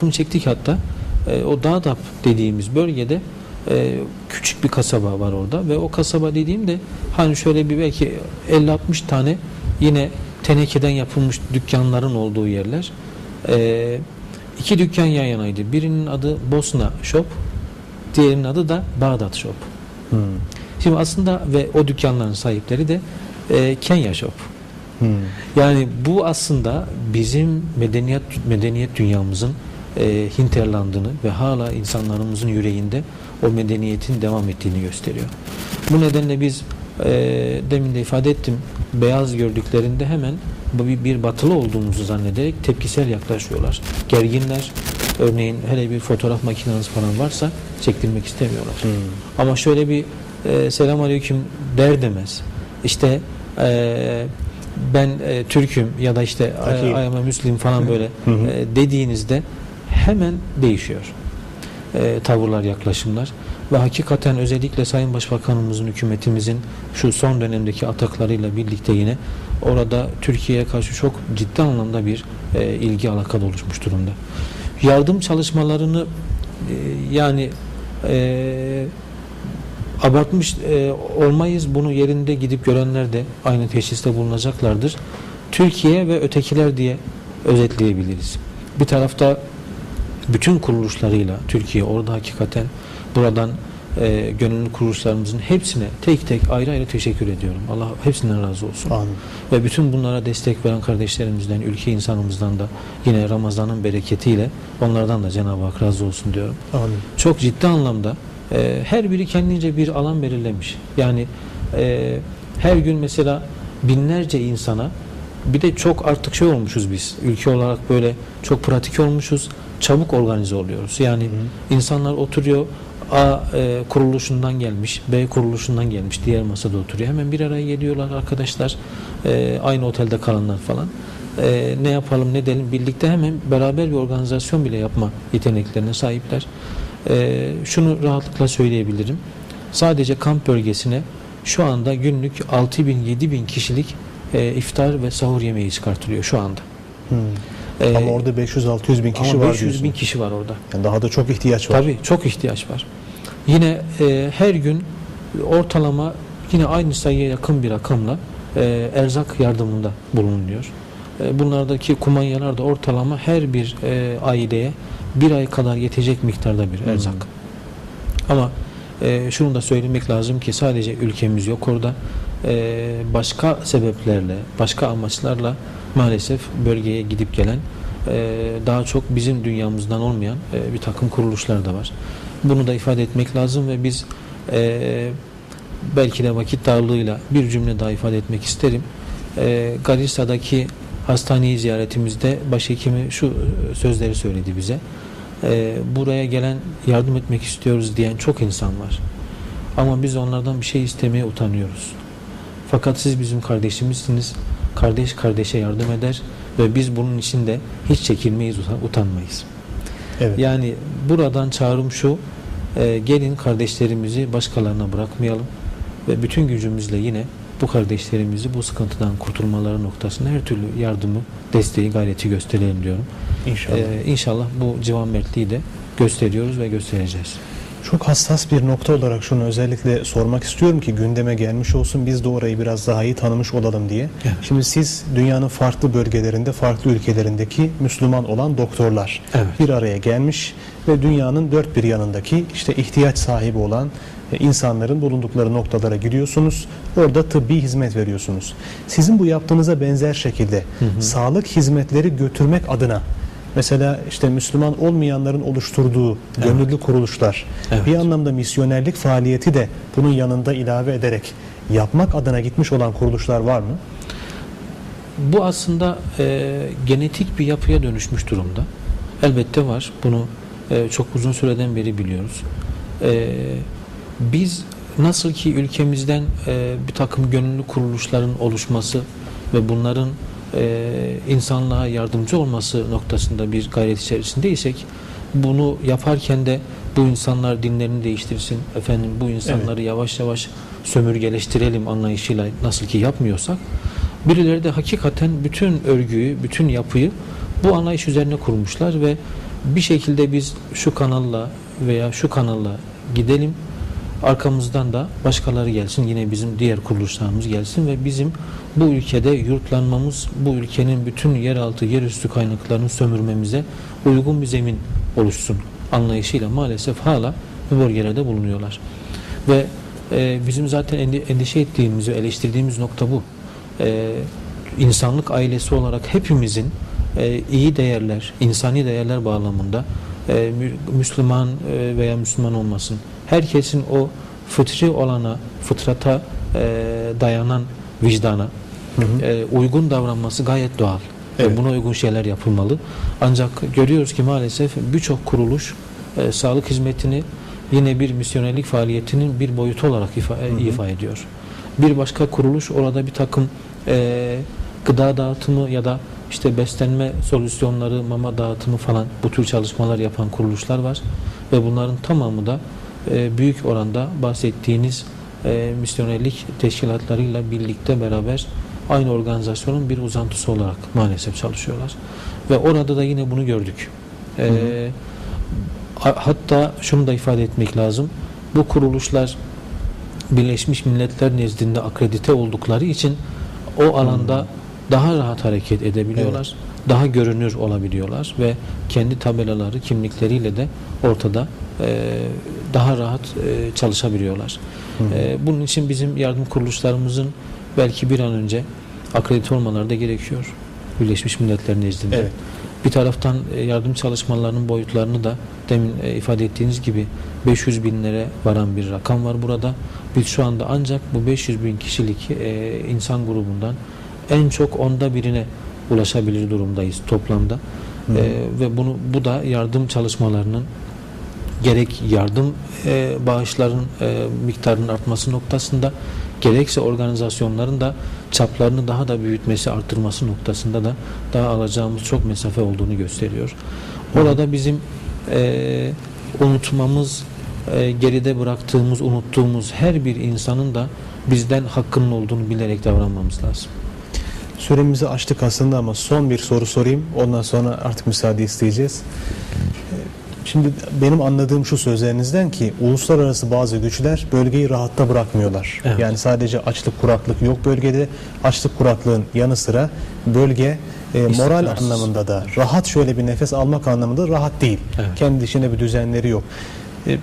Bunu çektik hatta. E, o Dağdap dediğimiz bölgede e, küçük bir kasaba var orada ve o kasaba dediğimde hani şöyle bir belki 50-60 tane yine tenekeden yapılmış dükkanların olduğu yerler. E, iki dükkan yan yanaydı. Birinin adı Bosna Shop, diğerinin adı da Bağdat Shop. Hmm. Şimdi aslında ve o dükkanların sahipleri de e, Kenya Shop. Hmm. Yani bu aslında bizim medeniyet medeniyet dünyamızın e, hinterlandığını ve hala insanlarımızın yüreğinde o medeniyetin devam ettiğini gösteriyor. Bu nedenle biz e, demin de ifade ettim beyaz gördüklerinde hemen bu bir, batılı olduğumuzu zannederek tepkisel yaklaşıyorlar. Gerginler. Örneğin hele bir fotoğraf makineniz falan varsa çektirmek istemiyorlar. Hmm. Ama şöyle bir e, selam aleyküm der demez. İşte e, ben e, Türk'üm ya da işte e, Takiyim. I am a Müslim falan böyle e, dediğinizde hemen değişiyor. E, tavırlar, yaklaşımlar ve hakikaten özellikle Sayın Başbakanımızın, hükümetimizin şu son dönemdeki ataklarıyla birlikte yine orada Türkiye'ye karşı çok ciddi anlamda bir e, ilgi alaka da oluşmuş durumda. Yardım çalışmalarını e, yani e, abartmış e, olmayız. Bunu yerinde gidip görenler de aynı teşhiste bulunacaklardır. Türkiye ve ötekiler diye özetleyebiliriz. Bir tarafta bütün kuruluşlarıyla Türkiye orada hakikaten buradan e, gönüllü kuruluşlarımızın hepsine tek tek ayrı ayrı teşekkür ediyorum. Allah hepsinden razı olsun. Amin. Ve bütün bunlara destek veren kardeşlerimizden, ülke insanımızdan da yine Ramazan'ın bereketiyle onlardan da Cenab-ı Hak razı olsun diyorum Amin. çok ciddi anlamda e, her biri kendince bir alan belirlemiş. Yani e, her gün mesela binlerce insana bir de çok artık şey olmuşuz biz ülke olarak böyle çok pratik olmuşuz çabuk organize oluyoruz yani insanlar oturuyor A e, kuruluşundan gelmiş B kuruluşundan gelmiş diğer masada oturuyor hemen bir araya geliyorlar arkadaşlar e, aynı otelde kalanlar falan E, ne yapalım ne edelim birlikte hemen beraber bir organizasyon bile yapma yeteneklerine sahipler ee, şunu rahatlıkla söyleyebilirim. Sadece kamp bölgesine şu anda günlük 6 bin 7 bin kişilik e, iftar ve sahur yemeği çıkartılıyor şu anda. Hmm. Ee, Ama orada 500-600 bin kişi var 500 diyorsun. bin kişi var orada. Yani daha da çok ihtiyaç var. Tabii çok ihtiyaç var. Yine e, her gün ortalama yine aynı sayıya yakın bir rakamla e, erzak yardımında bulunuyor. E, bunlardaki kumanyalar da ortalama her bir e, aileye bir ay kadar yetecek miktarda bir erzak. Ama e, şunu da söylemek lazım ki sadece ülkemiz yok orada. E, başka sebeplerle, başka amaçlarla maalesef bölgeye gidip gelen e, daha çok bizim dünyamızdan olmayan e, bir takım kuruluşlar da var. Bunu da ifade etmek lazım ve biz e, belki de vakit darlığıyla bir cümle daha ifade etmek isterim. Garisa'daki hastaneyi ziyaretimizde başhekimi şu sözleri söyledi bize. Buraya gelen yardım etmek istiyoruz diyen çok insan var. Ama biz onlardan bir şey istemeye utanıyoruz. Fakat siz bizim kardeşimizsiniz. Kardeş kardeşe yardım eder ve biz bunun için de hiç çekinmeyiz, utan- utanmayız. Evet. Yani buradan çağrım şu, e, gelin kardeşlerimizi başkalarına bırakmayalım ve bütün gücümüzle yine bu kardeşlerimizi bu sıkıntıdan kurtulmaları noktasında her türlü yardımı, desteği, gayreti gösterelim diyorum. İnşallah. Ee, inşallah bu civan mertliği de gösteriyoruz ve göstereceğiz. Çok hassas bir nokta olarak şunu özellikle sormak istiyorum ki gündeme gelmiş olsun biz de orayı biraz daha iyi tanımış olalım diye. Evet. Şimdi siz dünyanın farklı bölgelerinde, farklı ülkelerindeki Müslüman olan doktorlar Evet. bir araya gelmiş ve dünyanın dört bir yanındaki işte ihtiyaç sahibi olan e, insanların bulundukları noktalara gidiyorsunuz. Orada tıbbi hizmet veriyorsunuz. Sizin bu yaptığınıza benzer şekilde sağlık hizmetleri götürmek adına Mesela işte Müslüman olmayanların oluşturduğu gönüllü kuruluşlar Evet. bir anlamda misyonerlik faaliyeti de bunun yanında ilave ederek yapmak adına gitmiş olan kuruluşlar var mı? Bu aslında e, genetik bir yapıya dönüşmüş durumda. Elbette var. Bunu e, çok uzun süreden beri biliyoruz. E, biz nasıl ki ülkemizden e, bir takım gönüllü kuruluşların oluşması ve bunların e, insanlığa yardımcı olması noktasında bir gayret içerisindeysek bunu yaparken de bu insanlar dinlerini değiştirsin efendim bu insanları yavaş yavaş sömürgeleştirelim anlayışıyla nasıl ki yapmıyorsak birileri de hakikaten bütün örgüyü bütün yapıyı bu anlayış üzerine kurmuşlar ve bir şekilde biz şu kanalla veya şu kanalla gidelim arkamızdan da başkaları gelsin yine bizim diğer kuruluşlarımız gelsin ve bizim bu ülkede yurtlanmamız bu ülkenin bütün yeraltı yerüstü kaynaklarını sömürmemize uygun bir zemin oluşsun anlayışıyla maalesef hala bu bölgelerde bulunuyorlar ve e, bizim zaten endi- endişe ettiğimiz ve eleştirdiğimiz nokta bu e, insanlık ailesi olarak hepimizin e, iyi değerler, insani değerler bağlamında e, mü- Müslüman e, veya Müslüman olmasın. Herkesin o fıtri olana, fıtrata e, dayanan vicdana e, uygun davranması gayet doğal. Evet. Ve buna uygun şeyler yapılmalı. Ancak görüyoruz ki maalesef birçok kuruluş e, sağlık hizmetini yine bir misyonerlik faaliyetinin bir boyutu olarak ifa, e, ifa ediyor. Bir başka kuruluş orada bir takım e, gıda dağıtımı ya da işte beslenme solüsyonları, mama dağıtımı falan bu tür çalışmalar yapan kuruluşlar var ve bunların tamamı da e, büyük oranda bahsettiğiniz e, misyonerlik teşkilatlarıyla birlikte beraber aynı organizasyonun bir uzantısı olarak maalesef çalışıyorlar. Ve orada da yine bunu gördük. E, ha- hatta şunu da ifade etmek lazım. Bu kuruluşlar Birleşmiş Milletler nezdinde akredite oldukları için o alanda daha rahat hareket edebiliyorlar. Daha görünür olabiliyorlar ve kendi tabelaları, kimlikleriyle de ortada e, daha rahat e, çalışabiliyorlar. E, bunun için bizim yardım kuruluşlarımızın belki bir an önce akredite olmaları da gerekiyor. Birleşmiş Milletler nezdinde. Evet. Bir taraftan yardım çalışmalarının boyutlarını da demin ifade ettiğiniz gibi 500 binlere varan bir rakam var burada. Biz şu anda ancak bu 500 bin kişilik insan grubundan en çok onda birine ulaşabilir durumdayız toplamda. E, ve bunu bu da yardım çalışmalarının gerek yardım e, bağışların e, miktarının artması noktasında gerekse organizasyonların da çaplarını daha da büyütmesi, arttırması noktasında da daha alacağımız çok mesafe olduğunu gösteriyor. Orada bizim e, unutmamız, e, geride bıraktığımız, unuttuğumuz her bir insanın da bizden hakkının olduğunu bilerek davranmamız lazım. Süremizi açtık aslında ama son bir soru sorayım. Ondan sonra artık müsaade isteyeceğiz. Şimdi benim anladığım şu sözlerinizden ki uluslararası bazı güçler bölgeyi rahatta bırakmıyorlar. Evet. Yani sadece açlık kuraklık yok bölgede. Açlık kuraklığın yanı sıra bölge e, moral anlamında da rahat şöyle bir nefes almak anlamında rahat değil. Evet. Kendi içinde bir düzenleri yok. E,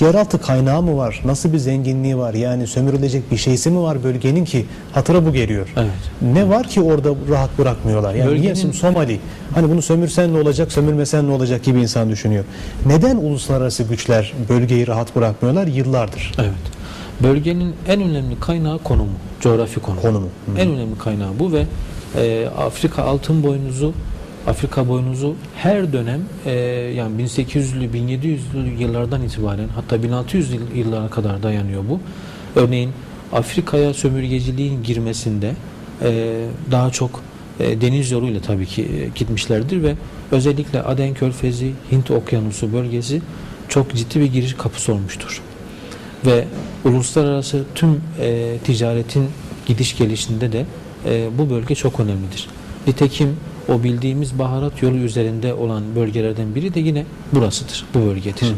yeraltı kaynağı mı var? Nasıl bir zenginliği var? Yani sömürülecek bir şeysi mi var bölgenin ki hatıra bu geliyor. Evet. Ne var ki orada rahat bırakmıyorlar? Yani Bölgenin- niye şimdi Somali? Hani bunu sömürsen ne olacak, sömürmesen ne olacak gibi insan düşünüyor. Neden uluslararası güçler bölgeyi rahat bırakmıyorlar yıllardır? Evet. Bölgenin en önemli kaynağı konumu, coğrafi konumu. Konumu. Hı. En önemli kaynağı bu ve e, Afrika altın boynuzu, Afrika boynuzu her dönem e, yani 1800'lü 1700'lü yıllardan itibaren hatta 1600 yıl- yıllara kadar dayanıyor bu. Örneğin Afrika'ya sömürgeciliğin girmesinde e, daha çok e, deniz yoluyla tabii ki e, gitmişlerdir ve özellikle Aden Körfezi, Hint Okyanusu bölgesi çok ciddi bir giriş kapısı olmuştur ve uluslararası tüm e, ticaretin gidiş gelişinde de e, bu bölge çok önemlidir. Nitekim o bildiğimiz baharat yolu üzerinde olan bölgelerden biri de yine burasıdır, bu bölgedir.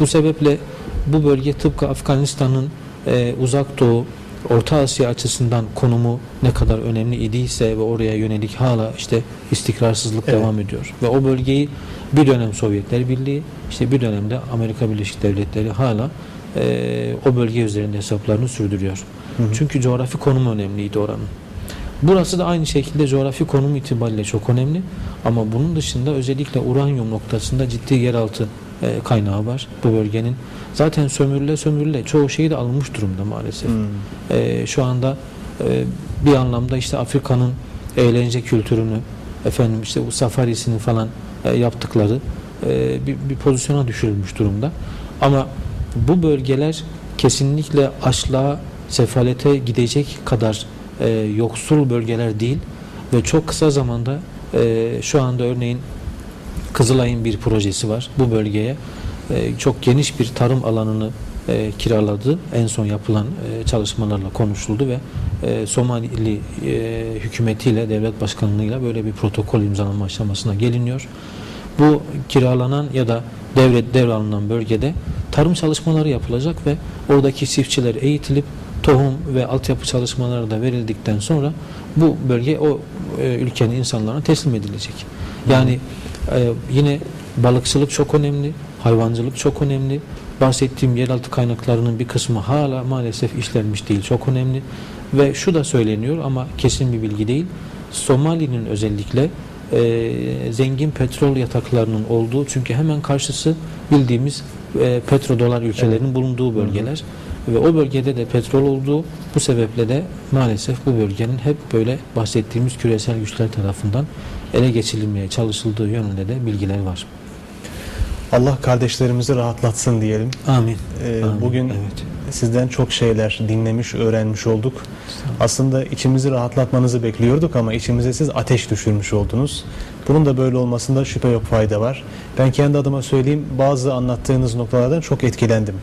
Bu sebeple bu bölge tıpkı Afganistan'ın e, uzak doğu, Orta Asya açısından konumu ne kadar önemli idiyse ve oraya yönelik hala işte istikrarsızlık Evet. devam ediyor. Ve o bölgeyi bir dönem Sovyetler Birliği, işte bir dönemde Amerika Birleşik Devletleri hala e, o bölge üzerinde hesaplarını sürdürüyor. Çünkü coğrafi konumu önemliydi oranın. Burası da aynı şekilde coğrafi konum itibariyle çok önemli. Ama bunun dışında özellikle uranyum noktasında ciddi yeraltı e, kaynağı var bu bölgenin. Zaten sömürüle sömürüle çoğu şey de alınmış durumda maalesef. E, şu anda e, bir anlamda işte Afrika'nın eğlence kültürünü efendim işte bu safarisini falan e, yaptıkları e, bir, bir pozisyona düşürülmüş durumda. Ama bu bölgeler kesinlikle açlığa, sefalete gidecek kadar e, yoksul bölgeler değil ve çok kısa zamanda e, şu anda örneğin Kızılay'ın bir projesi var bu bölgeye. E, çok geniş bir tarım alanını e, kiraladı. En son yapılan e, çalışmalarla konuşuldu ve e, Somali e, hükümetiyle, devlet başkanlığıyla böyle bir protokol imzalanma aşamasına geliniyor. bu kiralanan ya da devret devralınan bölgede tarım çalışmaları yapılacak ve oradaki çiftçiler eğitilip tohum ve altyapı çalışmaları da verildikten sonra bu bölge o e, ülkenin insanlarına teslim edilecek. Yani e, yine balıkçılık çok önemli, hayvancılık çok önemli. Bahsettiğim yeraltı kaynaklarının bir kısmı hala maalesef işlenmiş değil, çok önemli. Ve şu da söyleniyor ama kesin bir bilgi değil. Somali'nin özellikle e, zengin petrol yataklarının olduğu çünkü hemen karşısı bildiğimiz e, petrodolar ülkelerinin bulunduğu bölgeler ve o bölgede de petrol olduğu bu sebeple de maalesef bu bölgenin hep böyle bahsettiğimiz küresel güçler tarafından ele geçirilmeye çalışıldığı yönünde de bilgiler var. Allah kardeşlerimizi rahatlatsın diyelim. Amin. Ee, Amin. bugün evet. sizden çok şeyler dinlemiş, öğrenmiş olduk. Aslında içimizi rahatlatmanızı bekliyorduk ama içimize siz ateş düşürmüş oldunuz. Bunun da böyle olmasında şüphe yok fayda var. Ben kendi adıma söyleyeyim bazı anlattığınız noktalardan çok etkilendim.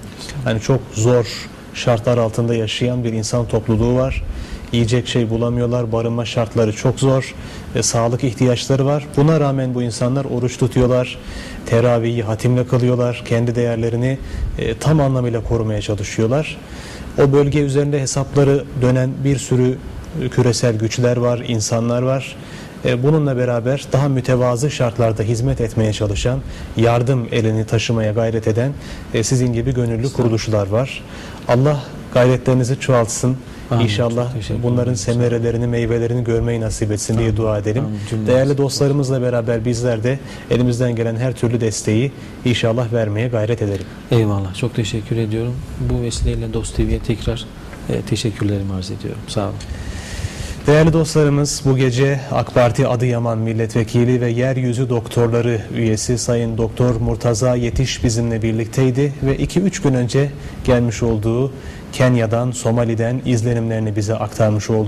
Hani çok zor şartlar altında yaşayan bir insan topluluğu var. Yiyecek şey bulamıyorlar, barınma şartları çok zor, e, sağlık ihtiyaçları var. Buna rağmen bu insanlar oruç tutuyorlar, teravihi hatimle kılıyorlar, kendi değerlerini e, tam anlamıyla korumaya çalışıyorlar. O bölge üzerinde hesapları dönen bir sürü küresel güçler var, insanlar var. E, Bununla beraber daha mütevazı şartlarda hizmet etmeye çalışan, yardım elini taşımaya gayret eden e, sizin gibi gönüllü kuruluşlar var. Allah gayretlerinizi çoğaltsın. Amin. İnşallah bunların semerelerini, meyvelerini görmeyi nasip etsin diye dua edelim. Amin. Değerli dostlarımızla beraber bizler de elimizden gelen her türlü desteği inşallah vermeye gayret edelim. Eyvallah. Çok teşekkür ediyorum. Bu vesileyle Dost TV'ye tekrar e, teşekkürlerimi arz ediyorum. Sağ olun. Değerli dostlarımız bu gece AK Parti Adıyaman Milletvekili ve Yeryüzü Doktorları üyesi Sayın Doktor Murtaza Yetiş bizimle birlikteydi ve 2-3 gün önce gelmiş olduğu Kenya'dan, Somali'den izlenimlerini bize aktarmış oldu.